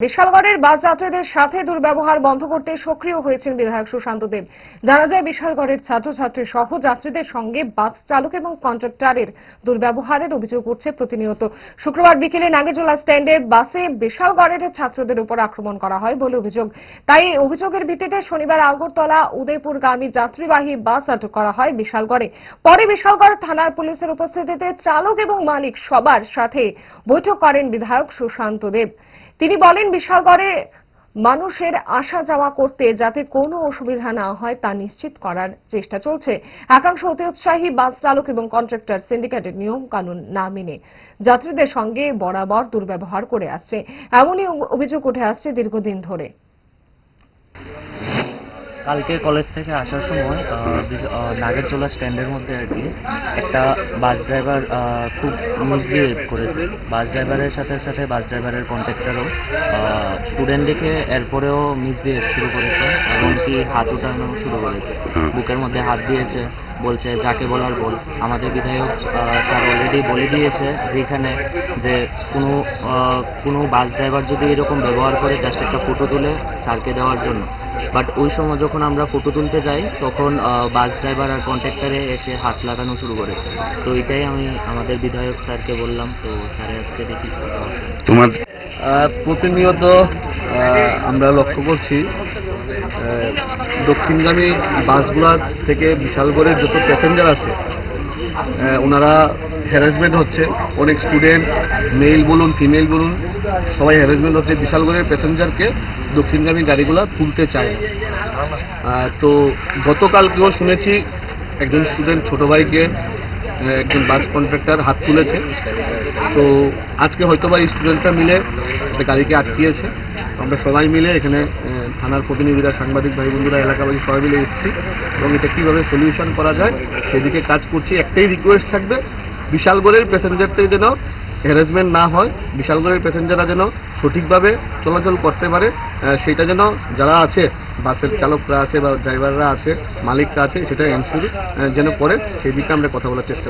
বিশালগড়ের বাস যাত্রীদের সাথে দুর্ব্যবহার বন্ধ করতে সক্রিয় হয়েছেন বিধায়ক সুশান্ত দেব। জানা যায়, বিশালগড়ের ছাত্রছাত্রী সহ যাত্রীদের সঙ্গে বাস চালক এবং কন্ট্রাক্টরের দুর্ব্যবহারের অভিযোগ উঠছে প্রতিনিয়ত। শুক্রবার বিকেলে নাগেরজোলা স্ট্যান্ডে বাসে বিশালগড়ের ছাত্রদের উপর আক্রমণ করা হয় বলে অভিযোগ। তাই অভিযোগের ভিত্তিতে শনিবার আগরতলা উদয়পুরগামী যাত্রীবাহী বাস আটক করা হয় বিশালগড়ে। পরে বিশালগড় থানার পুলিশের উপস্থিতিতে চালক এবং মালিক সবার সাথে বৈঠক করেন বিধায়ক সুশান্ত দেব। তিনি বলেন বিশালগড়ে মানুষের আসা যাওয়া করতে যাতে কোনো অসুবিধা না হয় তা নিশ্চিত করার চেষ্টা চলছে। একাংশ অতি উৎসাহী বাস চালক এবং কন্ট্রাক্টর সিন্ডিকেটের নিয়ম কানুন না মেনে যাত্রীদের সঙ্গে বরাবর দুর্ব্যবহার করে আসছে। এমনই অভিযোগ উঠে আসছে দীর্ঘদিন ধরে। কালকে কলেজ থেকে আসার সময় নাগেরচোলা স্ট্যান্ডের মধ্যে আর কি একটা বাস ড্রাইভার খুব মিসবিহেভ করেছে। বাস ড্রাইভারের সাথে সাথে বাস ড্রাইভারের কন্ট্রাক্টরও স্টুডেন্ট দেখে এরপরেও মিসবিহেভ শুরু করেছে এমনকি হাত উঠানো শুরু করেছে। বুকের মধ্যে হাত দিয়েছে বলছে যাকে বলার বল। আমাদের বিধায়ক স্যার অলরেডি বলে দিয়েছে যেখানে যে কোনো কোনো বাস ড্রাইভার যদি এরকম ব্যবহার করে জাস্ট একটা ফটো তুলে স্যারকে দেওয়ার জন্য। বাট ওই সময় যখন আমরা ফটো তুলতে যাই তখন বাস ড্রাইভার আর কন্ট্রাক্টারে এসে হাত লাগানো শুরু করেছে। তো এটাই আমি আমাদের বিধায়ক স্যারকে বললাম। তো স্যারে আজকে দেখি তোমার আহ, প্রতিনিয়ত আহ, আমরা লক্ষ্য করছি দক্ষিণগামী বাসগুলা থেকে বিশাল করে যত প্যাসেঞ্জার আছে ওনারা হ্যারাসমেন্ট হচ্ছে। অনেক স্টুডেন্ট মেল বলুন ফিমেল বলুন, সবাই হ্যারাসমেন্ট হচ্ছে। বিশালগড়ের প্যাসেঞ্জারকে দক্ষিণগামী গাড়িগুলো তুলতে চায়। তো গতকালকেও শুনেছি একজন স্টুডেন্ট ছোট ভাইকে একজন বাস কন্ট্রাক্টর হাত তুলেছে। তো আজকে হয়তো বা স্টুডেন্টরা মিলে গাড়িকে আটকিয়েছে। আমরা সবাই মিলে এখানে থানার প্রতিনিধিরা, সাংবাদিক ভাই বন্ধুরা এলাকাবাসী সবাই মিলে এসেছি এবং এটা কীভাবে সলিউশন করা যায় সেদিকে কাজ করছি। একটাই রিকোয়েস্ট থাকবে, বিশালগড়ের প্যাসেঞ্জারটাই যেন হ্যারাসমেন্ট না হয়, বিশালগড়ের প্যাসেঞ্জাররা যেন সঠিকভাবে চলাচল করতে পারে সেটা যেন যারা আছে, বাসের চালকরা আছে বা ড্রাইভাররা আছে, মালিকরা আছে, সেটা এনসিওর যেন করে, সেই দিকে আমরা কথা বলার চেষ্টা